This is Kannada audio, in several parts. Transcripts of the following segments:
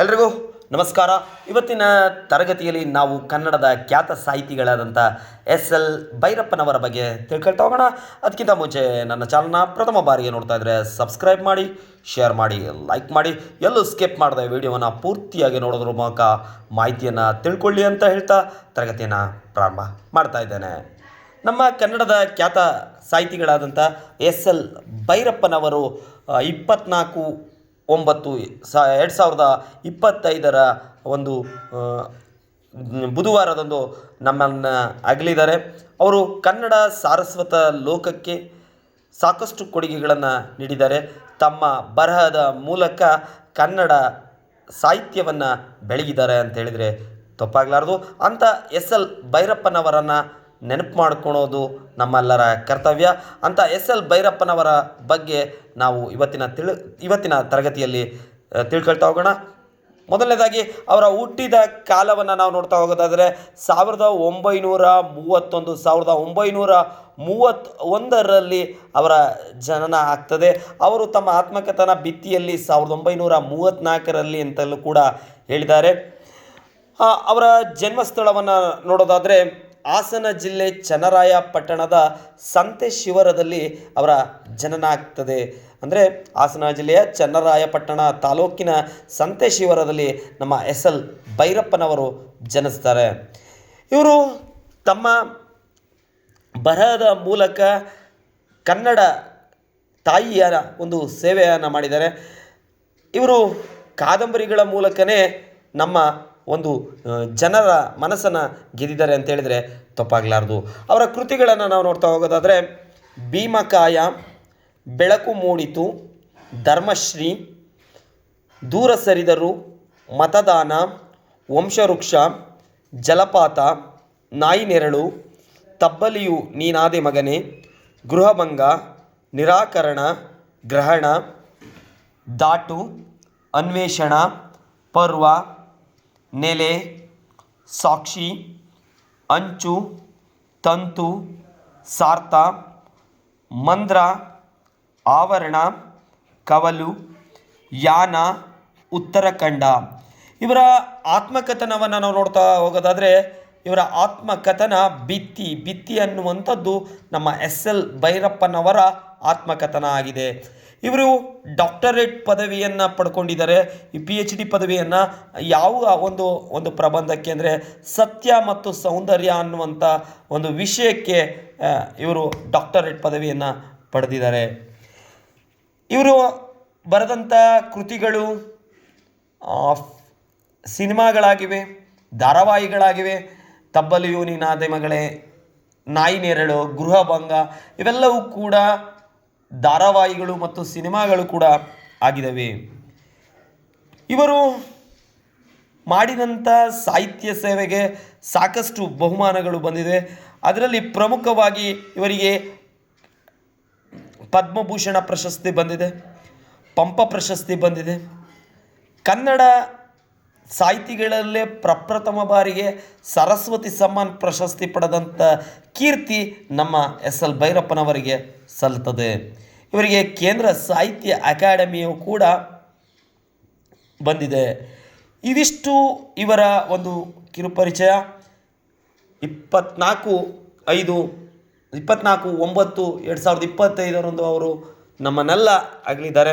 ಎಲ್ರಿಗೂ ನಮಸ್ಕಾರ. ಇವತ್ತಿನ ತರಗತಿಯಲ್ಲಿ ನಾವು ಕನ್ನಡದ ಖ್ಯಾತ ಸಾಹಿತಿಗಳಾದಂಥ ಎಸ್ ಎಲ್ ಭೈರಪ್ಪನವರ ಬಗ್ಗೆ ತಿಳ್ಕೊಳ್ತಾ ಹೋಗೋಣ. ಅದಕ್ಕಿಂತ ಮುಂಚೆ ನನ್ನ ಚಾನಲ್ನ ಪ್ರಥಮ ಬಾರಿಗೆ ನೋಡ್ತಾ ಇದ್ದರೆ ಸಬ್ಸ್ಕ್ರೈಬ್ ಮಾಡಿ, ಶೇರ್ ಮಾಡಿ, ಲೈಕ್ ಮಾಡಿ. ಎಲ್ಲೂ ಸ್ಕಿಪ್ ಮಾಡದೆ ವಿಡಿಯೋವನ್ನು ಪೂರ್ತಿಯಾಗಿ ನೋಡೋದ್ರ ಮೂಲಕ ಮಾಹಿತಿಯನ್ನು ತಿಳ್ಕೊಳ್ಳಿ ಅಂತ ಹೇಳ್ತಾ ತರಗತಿಯನ್ನು ಪ್ರಾರಂಭ ಮಾಡ್ತಾ ಇದ್ದೇನೆ. ನಮ್ಮ ಕನ್ನಡದ ಖ್ಯಾತ ಸಾಹಿತಿಗಳಾದಂಥ ಎಸ್ ಎಲ್ ಭೈರಪ್ಪನವರು ಇಪ್ಪತ್ನಾಲ್ಕು ಒಂಬತ್ತು, ಸ, ಎರಡು ಸಾವಿರದ ಇಪ್ಪತ್ತೈದರ ಒಂದು ಬುಧವಾರದಂದು ನಮ್ಮನ್ನು ಅಗಲಿದ್ದಾರೆ. ಅವರು ಕನ್ನಡ ಸಾರಸ್ವತ ಲೋಕಕ್ಕೆ ಸಾಕಷ್ಟು ಕೊಡುಗೆಗಳನ್ನು ನೀಡಿದ್ದಾರೆ. ತಮ್ಮ ಬರಹದ ಮೂಲಕ ಕನ್ನಡ ಸಾಹಿತ್ಯವನ್ನು ಬೆಳಗಿದ್ದಾರೆ ಅಂತ ಹೇಳಿದರೆ ತಪ್ಪಾಗಲಾರ್ದು. ಅಂಥ ಎಸ್ ಎಲ್ ಭೈರಪ್ಪನವರನ್ನು ನೆನಪು ಮಾಡ್ಕೊಳೋದು ನಮ್ಮೆಲ್ಲರ ಕರ್ತವ್ಯ ಅಂತ ಎಸ್ ಎಲ್ ಭೈರಪ್ಪನವರ ಬಗ್ಗೆ ನಾವು ಇವತ್ತಿನ ತಿಳಿ, ಇವತ್ತಿನ ತರಗತಿಯಲ್ಲಿ ತಿಳ್ಕೊಳ್ತಾ ಹೋಗೋಣ. ಮೊದಲನೇದಾಗಿ, ಅವರ ಹುಟ್ಟಿದ ಕಾಲವನ್ನು ನಾವು ನೋಡ್ತಾ ಹೋಗೋದಾದರೆ, ಸಾವಿರದ ಒಂಬೈನೂರ ಮೂವತ್ತೊಂದು, ಸಾವಿರದ ಒಂಬೈನೂರ ಮೂವತ್ತ್ ಒಂದರಲ್ಲಿ ಅವರ ಜನನ ಆಗ್ತದೆ. ಅವರು ತಮ್ಮ ಆತ್ಮಕಥನ ಭಿತ್ತಿಯಲ್ಲಿ ಸಾವಿರದ ಒಂಬೈನೂರ ಮೂವತ್ತ್ನಾಲ್ಕರಲ್ಲಿ ಅಂತಲೂ ಕೂಡ ಹೇಳಿದ್ದಾರೆ. ಅವರ ಜನ್ಮಸ್ಥಳವನ್ನು ನೋಡೋದಾದರೆ ಹಾಸನ ಜಿಲ್ಲೆ ಚನ್ನರಾಯ ಪಟ್ಟಣದ ಸಂತೆ ಶಿವರದಲ್ಲಿ ಅವರ ಜನನ ಆಗ್ತದೆ. ಅಂದರೆ ಹಾಸನ ಜಿಲ್ಲೆಯ ಚನ್ನರಾಯಪಟ್ಟಣ ತಾಲೂಕಿನ ಸಂತೆ ಶಿವರದಲ್ಲಿ ನಮ್ಮ ಎಸ್ ಎಲ್ ಭೈರಪ್ಪನವರು ಜನಿಸ್ತಾರೆ. ಇವರು ತಮ್ಮ ಬರಹದ ಮೂಲಕ ಕನ್ನಡ ತಾಯಿಯ ಒಂದು ಸೇವೆಯನ್ನು ಮಾಡಿದ್ದಾರೆ. ಇವರು ಕಾದಂಬರಿಗಳ ಮೂಲಕನೇ ನಮ್ಮ ಒಂದು ಜನರ ಮನಸ್ಸನ್ನು ಗೆದ್ದಿದ್ದಾರೆ ಅಂತ ಹೇಳಿದರೆ ತಪ್ಪಾಗಲಾರ್ದು. ಅವರ ಕೃತಿಗಳನ್ನು ನಾವು ನೋಡ್ತಾ ಹೋಗೋದಾದರೆ, ಭೀಮಕಾಯ, ಬೆಳಕು ಮೂಡಿತು, ಧರ್ಮಶ್ರೀ, ದೂರ ಸರಿದರು, ಮತದಾನ, ವಂಶವೃಕ್ಷ, ಜಲಪಾತ, ನಾಯಿ ನೆರಳು, ತಬ್ಬಲಿಯು ನೀನಾದೆ ಮಗನೇ, ಗೃಹಭಂಗ, ನಿರಾಕರಣ, ಗ್ರಹಣ, ದಾಟು, ಅನ್ವೇಷಣ, ಪರ್ವ ನೆಲೆ, ಸಾಕ್ಷಿ, ಅಂಚು, ತಂತು, ಸಾರ್ಥ, ಮಂದ್ರ, ಆವರಣ, ಕವಲು, ಯಾನ, ಉತ್ತರಖಂಡ. ಇವರ ಆತ್ಮಕಥನವನ್ನು ನಾವು ನೋಡ್ತಾ ಹೋಗೋದಾದರೆ ಇವರ ಆತ್ಮಕಥನ ಬಿತ್ತಿ ಬಿತ್ತಿ ಅನ್ನುವಂಥದ್ದು ನಮ್ಮ ಎಸ್ ಎಲ್ ಭೈರಪ್ಪನವರ ಆತ್ಮಕಥನ ಆಗಿದೆ. ಇವರು ಡಾಕ್ಟರೇಟ್ ಪದವಿಯನ್ನು ಪಡ್ಕೊಂಡಿದ್ದಾರೆ. ಈ ಪಿ ಎಚ್ ಡಿ ಪದವಿಯನ್ನು ಯಾವ ಒಂದು ಒಂದು ಪ್ರಬಂಧಕ್ಕೆ ಅಂದರೆ ಸತ್ಯ ಮತ್ತು ಸೌಂದರ್ಯ ಅನ್ನುವಂಥ ಒಂದು ವಿಷಯಕ್ಕೆ ಇವರು ಡಾಕ್ಟರೇಟ್ ಪದವಿಯನ್ನು ಪಡೆದಿದ್ದಾರೆ. ಇವರು ಬರೆದಂಥ ಕೃತಿಗಳು ಸಿನಿಮಾಗಳಾಗಿವೆ, ಧಾರಾವಾಹಿಗಳಾಗಿವೆ ತಬ್ಬಲಿಯು ನೀನಾದೆ ಮಗಳೇ, ನಾಯಿ ನೆರಳು ಗೃಹಭಂಗ ಇವೆಲ್ಲವೂ ಕೂಡ ಧಾರಾವಾಹಿಗಳು ಮತ್ತು ಸಿನಿಮಾಗಳು ಕೂಡ ಆಗಿದ್ದಾವೆ ಇವರು ಮಾಡಿದಂಥ ಸಾಹಿತ್ಯ ಸೇವೆಗೆ ಸಾಕಷ್ಟು ಬಹುಮಾನಗಳು ಬಂದಿದೆ. ಅದರಲ್ಲಿ ಪ್ರಮುಖವಾಗಿ ಇವರಿಗೆ ಪದ್ಮಭೂಷಣ ಪ್ರಶಸ್ತಿ ಬಂದಿದೆ, ಪಂಪ ಪ್ರಶಸ್ತಿ ಬಂದಿದೆ. ಕನ್ನಡ ಸಾಹಿತಿಗಳಲ್ಲೇ ಪ್ರಪ್ರಥಮ ಬಾರಿಗೆ ಸರಸ್ವತಿ ಸಮ್ಮಾನ್ ಪ್ರಶಸ್ತಿ ಪಡೆದಂಥ ಕೀರ್ತಿ ನಮ್ಮ ಎಸ್ ಎಲ್ ಭೈರಪ್ಪನವರಿಗೆ ಸಲ್ತದೆ ಇವರಿಗೆ ಕೇಂದ್ರ ಸಾಹಿತ್ಯ ಅಕಾಡೆಮಿಯು ಕೂಡ ಬಂದಿದೆ. ಇದಿಷ್ಟು ಇವರ ಒಂದು ಕಿರುಪರಿಚಯ. ಇಪ್ಪತ್ನಾಲ್ಕು ಐದು, ಇಪ್ಪತ್ನಾಲ್ಕು ಒಂಬತ್ತು ಎರಡು ಸಾವಿರದ ಇಪ್ಪತ್ತೈದರಂದು ಅವರು ನಮ್ಮನ್ನೆಲ್ಲ ಆಗಲಿದ್ದಾರೆ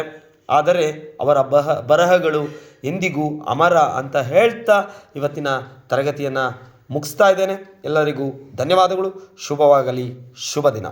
ಆದರೆ ಅವರ ಬಹ, ಬರಹಗಳು ಎಂದಿಗೂ ಅಮರ ಅಂತ ಹೇಳ್ತಾ ಇವತ್ತಿನ ತರಗತಿಯನ್ನು ಮುಗಿಸ್ತಾ ಇದ್ದೇನೆ. ಎಲ್ಲರಿಗೂ ಧನ್ಯವಾದಗಳು. ಶುಭವಾಗಲಿ. ಶುಭ ದಿನ.